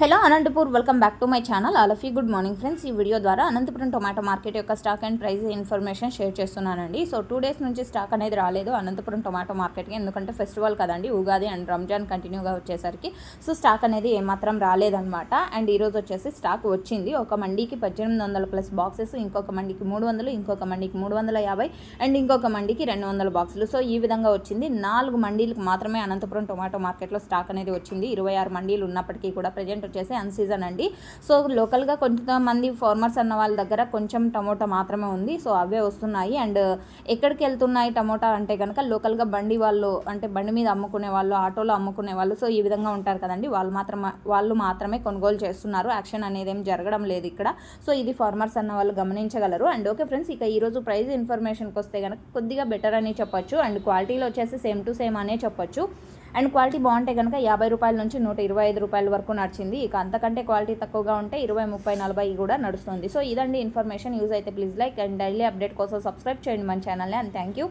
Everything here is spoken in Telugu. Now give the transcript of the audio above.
Hello Anantapur welcome back to my channel. All of you good morning friends. ఈ వీడియో ద్వారా అనంతపురం టొమాటో మార్కెట్ యొక్క stock and price information share చేస్తున్నానండి. సో టూ డేస్ నుంచి స్టాక్ అనేది రాలేదు అనంతపురం టొమాటో మార్కెట్కి. ఎందుకంటే ఫెస్టివల్ కదండి ఉగాది అండ్ రంజాన్ కంటిన్యూగా వచ్చేసరికి. సో స్టాక్ అనేది ఏమాత్రం రాలేదన్నమాట. అండ్ ఈరోజు వచ్చేసి స్టాక్ వచ్చింది. ఒక మండీకి పద్దెనిమిది వందల ప్లస్ బాక్సెస్ ఇంకొక మండికి మూడు వందలు ఇంకొక మండికి మూడు వందల యాభై అండ్ ఇంకొక మండికి రెండు వందల బాక్సులు. సో ఈ విధంగా వచ్చింది. నాలుగు మండీలకు మాత్రమే అనంతపురం టొమాటో మార్కెట్లో స్టాక్ అనేది వచ్చింది. ఇరవై ఆరు మండీలు ఉన్నప్పటికీ కూడా ప్రజెంట్ వచ్చేసి అన్ సీజన్ అండి. సో లోకల్గా కొంతమంది ఫార్మర్స్ అన్న వాళ్ళ దగ్గర కొంచెం టమోటా మాత్రమే ఉంది. సో అవే వస్తున్నాయి. అండ్ ఎక్కడికి వెళ్తున్నాయి టమోటా అంటే కనుక లోకల్గా బండి వాళ్ళు అంటే బండి మీద అమ్ముకునే వాళ్ళు ఆటోలో అమ్ముకునే వాళ్ళు సో ఈ విధంగా ఉంటారు కదండి. వాళ్ళు మాత్రం వాళ్ళు మాత్రమే కొనుగోలు చేస్తున్నారు. యాక్షన్ అనేది ఏం జరగడం లేదు ఇక్కడ. సో ఇది ఫార్మర్స్ అన్న వాళ్ళు గమనించగలరు. అండ్ ఓకే ఫ్రెండ్స్ ఇక ఈరోజు ప్రైస్ ఇన్ఫర్మేషన్కి వస్తే కనుక కొద్దిగా బెటర్ అని చెప్పొచ్చు. అండ్ క్వాలిటీలో వచ్చేసి సేమ్ టు సేమ్ అనే చెప్పొచ్చు. అండ్ క్వాలిటీ బాగుంటే కనుక యాభై రూపాయల నుంచి నూట ఇరవై ఐదు రూపాయల వరకు నడిచింది. ఇక అంతకంటే క్వాలిటీ తక్కువగా ఉంటే ఇరవై ముప్పై నలభై కూడా నడుస్తుంది. సో ఇదండి ఇన్ఫర్మేషన్. యూజ్ అయితే please like and daily update కోసం సబ్స్క్రైబ్ చేయండి మన ఛానల్ని. And thank you.